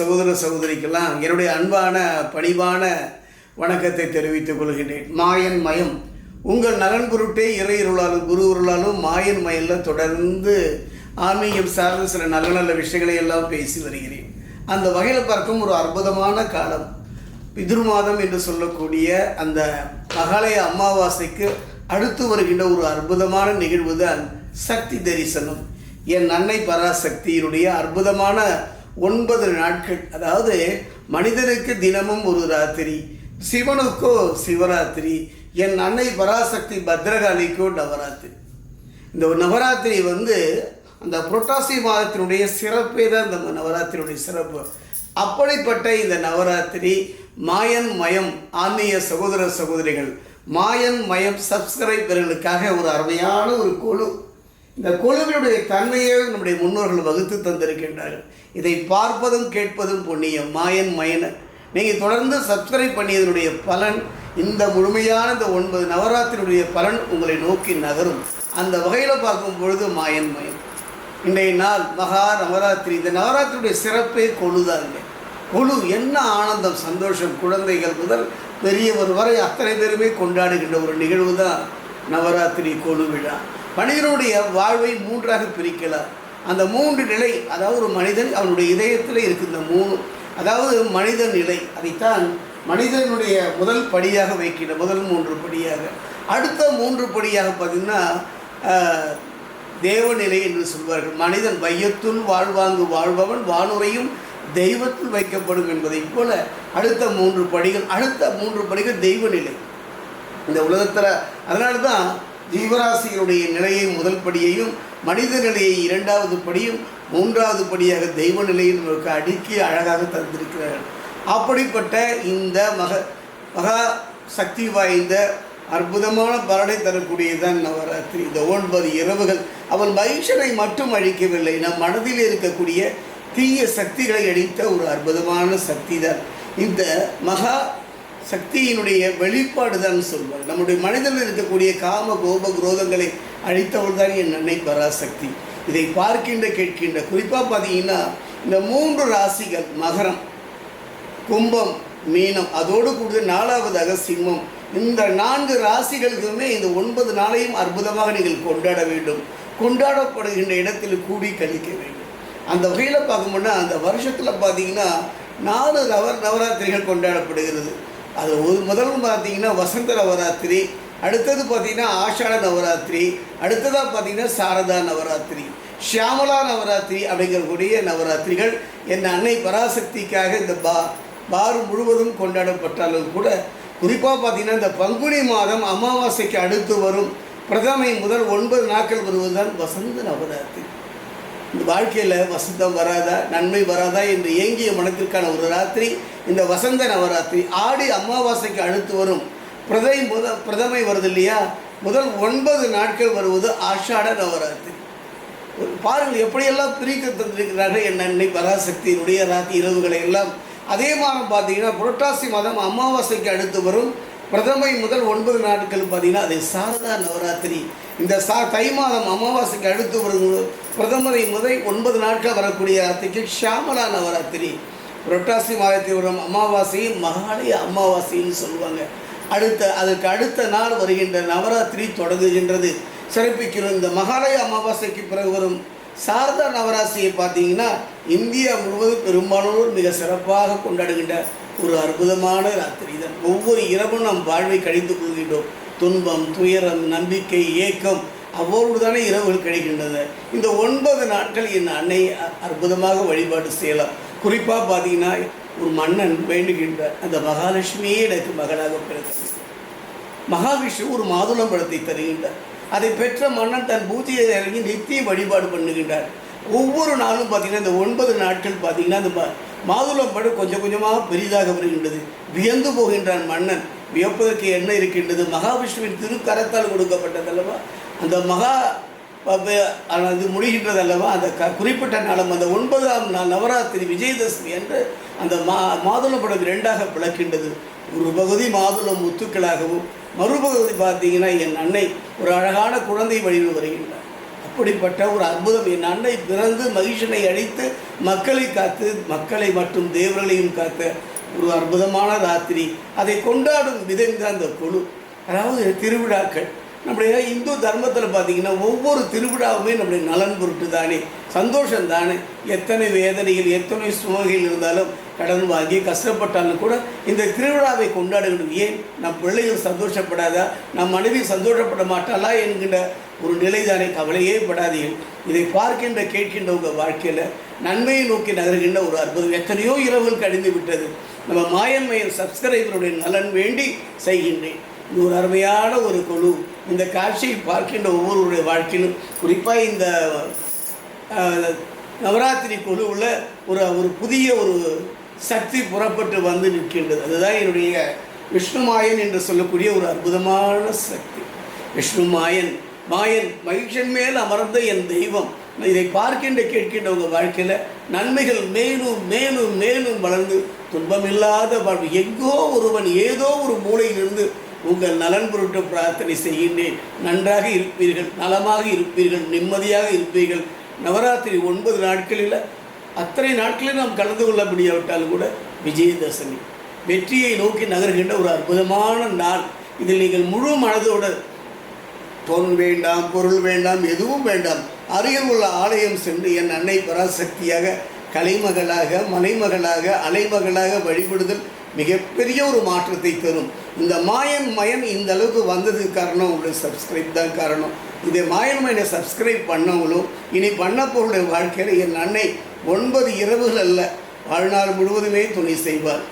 சகோதர சகோதரிக்கெல்லாம் என்னுடைய அன்பான பணிவான வணக்கத்தை தெரிவித்துக் கொள்கின்றேன். மாயன் மயம். உங்கள் நலன் பொருட்டே இறையருளாலும் குரு அருளாலும் மாயன் மயலில் தொடர்ந்து ஆன்மீகம் சார்ந்த சில நல்ல நல்ல விஷயங்களை எல்லாம் பேசி வருகிறேன். அந்த வகையில் பார்க்கும் ஒரு அற்புதமான காலம். பிதுர் மாதம் என்று சொல்லக்கூடிய அந்த மகாலய அமாவாசைக்கு அடுத்து வருகின்ற ஒரு அற்புதமான நிகழ்வு தான் சக்தி தரிசனம். என் அன்னை பராசக்தியினுடைய அற்புதமான ஒன்பது நாட்கள். அதாவது மனிதனுக்கு தினமும் ஒரு ராத்திரி சிவனுக்கோ சிவராத்திரி என் அன்னை பராசக்தி பத்ரகாளிக்கோ நவராத்திரி. இந்த நவராத்திரி வந்து அந்த புரட்டாசி மாதத்தினுடைய சிறப்பே தான் இந்த நவராத்திரியுடைய சிறப்பு. அப்படிப்பட்ட இந்த நவராத்திரி மாயன் மயம் ஆன்மீக சகோதர சகோதரிகள் மாயன் மயம் சப்ஸ்கிரைபர்களுக்காக ஒரு அருமையான ஒரு குழு இந்த குழுவினுடைய தன்மையை நம்முடைய முன்னோர்கள் வகுத்து தந்திருக்கின்றார்கள். இதை பார்ப்பதும் கேட்பதும் புண்ணியம். மாயன் மயன. நீங்கள் தொடர்ந்து சப்ஸ்கிரைப் பண்ணியதனுடைய பலன் இந்த முழுமையான இந்த ஒன்பது நவராத்திரியுடைய பலன் உங்களை நோக்கி நகரும். அந்த வகையில் பார்க்கும் பொழுது மாயன் மயன். இன்றைய நாள் மகா நவராத்திரி. இந்த நவராத்திரியுடைய சிறப்பே கொழுதாங்க கொழு என்ன ஆனந்தம் சந்தோஷம். குழந்தைகள் முதல் பெரியவர் வரை அத்தனை பேருமே கொண்டாடுகின்ற ஒரு நிகழ்வு தான் நவராத்திரி கொழு விழா. மனிதனுடைய வாழ்வை மூன்றாக பிரிக்கலாம். அந்த மூன்று நிலை அதாவது ஒரு மனிதன் அவனுடைய இதயத்தில் இருக்கின்ற மூணு அதாவது மனித நிலை அதைத்தான் மனிதனுடைய முதல் படியாக வைக்கின்ற முதல் மூன்று படியாக. அடுத்த மூன்று படியாக பார்த்திங்கன்னா தேவநிலை என்று சொல்வார்கள். மனிதன் வையத்துள் வாழ்வாங்கு வாழ்பவன் வானுரையும் தெய்வத்தில் வைக்கப்படும் என்பதைப் போல அடுத்த மூன்று படிகள் அடுத்த மூன்று படிகள் தெய்வநிலை. இந்த உலகத்தில் அதனால தான் ஜீவராசிகளுடைய நிலையை முதல் படியையும் மனித நிலையை இரண்டாவது படியும் மூன்றாவது படியாக தெய்வ நிலையை நமக்கு அடுக்கி அழகாக தந்திருக்கிறார்கள். அப்படிப்பட்ட இந்த மக மகா சக்தி வாய்ந்த அற்புதமான பலனை தரக்கூடியதான் நவராத்திரி. இந்த ஒன்பது இரவுகள் அவன் மகிஷனை மட்டும் அழிக்கவில்லை நம் மனதில் இருக்கக்கூடிய தீய சக்திகளை அழித்த ஒரு அற்புதமான சக்தி தான் இந்த மகா சக்தியினுடைய வெளிப்பாடு தான் சொல்வார். நம்முடைய மனிதனில் இருக்கக்கூடிய காம கோப குரோதங்களை அழித்தவள் தான் என் அன்னை பராசக்தி. இதை பார்க்கின்ற கேட்கின்ற குறிப்பாக பார்த்தீங்கன்னா இந்த மூன்று ராசிகள் மகரம் கும்பம் மீனம் அதோடு கூடுதல் நாலாவதாக சிம்மம். இந்த நான்கு ராசிகளுக்குமே இந்த ஒன்பது நாளையும் அற்புதமாக நீங்கள் கொண்டாட வேண்டும். கொண்டாடப்படுகின்ற இடத்தில் கூடி கழிக்க வேண்டும். அந்த வகையில் பார்க்கும்போது அந்த வருஷத்தில் பார்த்தீங்கன்னா நாலு நவ நவராத்திரிகள் கொண்டாடப்படுகிறது. அது ஒரு முதல் பார்த்தீங்கன்னா வசந்த நவராத்திரி அடுத்தது பார்த்தீங்கன்னா ஆஷாட நவராத்திரி அடுத்ததாக பார்த்தீங்கன்னா சாரதா நவராத்திரி ஷியாமலா நவராத்திரி அப்படிங்கக்கூடிய நவராத்திரிகள் என் அன்னை பராசக்திக்காக இந்த பா பார் முழுவதும் கொண்டாடப்பட்டாலும் கூட குறிப்பாக பார்த்தீங்கன்னா இந்த பங்குனி மாதம் அமாவாசைக்கு அடுத்து வரும் பிரதமை முதல் ஒன்பது நாட்கள் வருவதுதான் வசந்த நவராத்திரி. இந்த வாழ்க்கையில் வசந்தம் வராதா? நன்மை வராதா? என்று ஏங்கிய மனத்திற்கான ஒரு ராத்திரி இந்த வசந்த நவராத்திரி ஆடி அமாவாசைக்கு அடுத்து வரும். பிரதை முத பிரதமை வருது இல்லையா? முதல் ஒன்பது நாட்கள் வருவது ஆஷாட நவராத்திரி. பாருங்கள் எப்படியெல்லாம் பிரித்து தந்திருக்கிறார்கள் என் நன்மை பராசக்தியினுடைய ராத்தி இரவுகளை எல்லாம். அதே மாதிரி பார்த்தீங்கன்னா புரட்டாசி மாதம் அமாவாசைக்கு அடுத்து வரும். பிரதமை முதல் ஒன்பது நாட்கள் பார்த்தீங்கன்னா அது சாரதா நவராத்திரி. இந்த சா தை மாதம் அமாவாசைக்கு அடுத்து வரும் பிரதமரை முதல் ஒன்பது நாட்கள் வரக்கூடிய ராத்திரிக்கு ஷியாமலா நவராத்திரி. புரட்டாசி மாதத்தில் வரும் அமாவாசையை மகாலய அமாவாசைன்னு சொல்லுவாங்க. அடுத்த அதற்கு அடுத்த நாள் வருகின்ற நவராத்திரி தொடங்குகின்றது. சிறப்பிக்கிறோம் இந்த மகாலய அமாவாசைக்கு பிறகு வரும் சாரதா நவராசியை பார்த்தீங்கன்னா இந்தியா முழுவதும் பெரும்பாலோர் மிக சிறப்பாக கொண்டாடுகின்ற ஒரு அற்புதமான ராத்திரி. தான் ஒவ்வொரு இரவும் நம் வாழ்வை கழித்துக் கொள்கின்றோம். துன்பம் துயரம் நம்பிக்கை ஏக்கம் அவ்வளவு தானே இரவுகள் கிடைக்கின்றன. இந்த ஒன்பது நாட்கள் என் அன்னை அ- அற்புதமாக வழிபாடு செய்யலாம். குறிப்பாக பார்த்தீங்கன்னா ஒரு மன்னன் வேண்டுகின்ற அந்த மகாலட்சுமியே எனக்கு மகளாக பிறக்க மகாவிஷ்ணு ஒரு மாதுளம் பழத்தை தருகின்றார். அதை பெற்ற மன்னன் தன் பூஜையை இறங்கி நித்திய வழிபாடு பண்ணுகின்றார். ஒவ்வொரு நாளும் பார்த்தீங்கன்னா இந்த ஒன்பது நாட்கள் பார்த்தீங்கன்னா இந்த மாதுளம் பழம் கொஞ்சம் கொஞ்சமாக பெரிதாக வருகின்றது. வியந்து போகின்றான் மன்னன். வியப்பதற்கு என்ன இருக்கின்றது? மகாவிஷ்ணுவின் திருக்கரத்தால் கொடுக்கப்பட்டதல்லவா? அந்த மகா அது முடிகின்றது அல்லவா அந்த க குறிப்பிட்ட நாளும் அந்த ஒன்பதாம் நாள் நவராத்திரி விஜயதசமி என்று அந்த மா மாதுளம்பழம் இரண்டாக பிளக்கின்றது. ஒரு பகுதி மாதுளம் முத்துக்களாகவும் மறுபகுதி பார்த்தீங்கன்னா என் அன்னை ஒரு அழகான குழந்தை வழியில் வருகின்றார். அப்படிப்பட்ட ஒரு அற்புதம். என் அன்னை பிறந்து மகிஷனை அழித்து மக்களை காத்து மக்களை மற்றும் தேவர்களையும் காத்த ஒரு அற்புதமான ராத்திரி. அதை கொண்டாடும் விதம் தான் அந்த குழு அதாவது திருவிழாக்கள். நம்முடைய இந்து தர்மத்தில் பார்த்தீங்கன்னா ஒவ்வொரு திருவிழாவுமே நம்முடைய நலன் பொருட்டு தானே சந்தோஷம் தானே. எத்தனை வேதனைகள் எத்தனை சுமைகள் இருந்தாலும் கடன் வாங்கி கஷ்டப்பட்டாலும் கூட இந்த திருவிழாவை கொண்டாட வேண்டும் ஏன்? நம் பிள்ளைகள் சந்தோஷப்படாதா? நம் மனைவி சந்தோஷப்பட மாட்டாளா என்கின்ற ஒரு நிலைதானே? கவலையே படாதீர்கள். இதை பார்க்கின்ற கேட்கின்ற உங்கள் வாழ்க்கையில் நன்மையை நோக்கி நகர்கின்ற ஒரு அற்புதம் எத்தனையோ இரவுகள் கழிந்து விட்டது. நம்ம மாயன் சப்ஸ்கிரைபருடைய நலன் வேண்டி செய்கின்றேன். இது ஒரு அருமையான ஒரு குழு. இந்த காட்சியை பார்க்கின்ற ஒவ்வொருவருடைய வாழ்க்கையிலும் குறிப்பாக இந்த நவராத்திரி குழுவில் ஒரு ஒரு புதிய ஒரு சக்தி புறப்பட்டு வந்து நிற்கின்றது. அதுதான் என்னுடைய விஷ்ணுமாயன் என்று சொல்லக்கூடிய ஒரு அற்புதமான சக்தி. விஷ்ணுமாயன் மாயன் மாயன் மேல் அமர்ந்த என் தெய்வம். இதை பார்க்கின்ற கேட்கின்ற உங்கள் வாழ்க்கையில் நன்மைகள் மேலும் மேலும் மேலும் வளர்ந்து துன்பமில்லாத வாழ்வு. எங்கோ ஒருவன் ஏதோ ஒரு மூலையிலிருந்து உங்கள் நலன் பொருட்டு பிரார்த்தனை செய்கின்றேன். நன்றாக இருப்பீர்கள் நலமாக இருப்பீர்கள் நிம்மதியாக இருப்பீர்கள். நவராத்திரி ஒன்பது நாட்களில் அத்தனை நாட்களில் நாம் கலந்து கொள்ள முடியாவிட்டாலும் கூட விஜயதசமி. வெற்றியை நோக்கி நகர்கின்ற ஒரு அற்புதமான நாள். இதில் நீங்கள் முழு மனதோடு பொன் வேண்டாம் பொருள் வேண்டாம் எதுவும் வேண்டாம். அருகில் உள்ள ஆலயம் சென்று என் அன்னை பராசக்தியாக கலைமகளாக மலைமகளாக அலைமகளாக வழிபடுதல் மிகப்பெரிய ஒரு மாற்றத்தை தரும். இந்த மாயன் மயன் இந்த அளவுக்கு வந்ததுக்கு காரணம் உங்களுடைய சப்ஸ்கிரைப் தான் காரணம். இந்த மாயன் மயனை சப்ஸ்கிரைப் பண்ணவங்களும் இனி பண்ண வாழ்க்கையில் என் அன்னை ஒன்பது இரவுகள் அல்ல வாழ்நாள் முழுவதுமே துணை செய்வார்.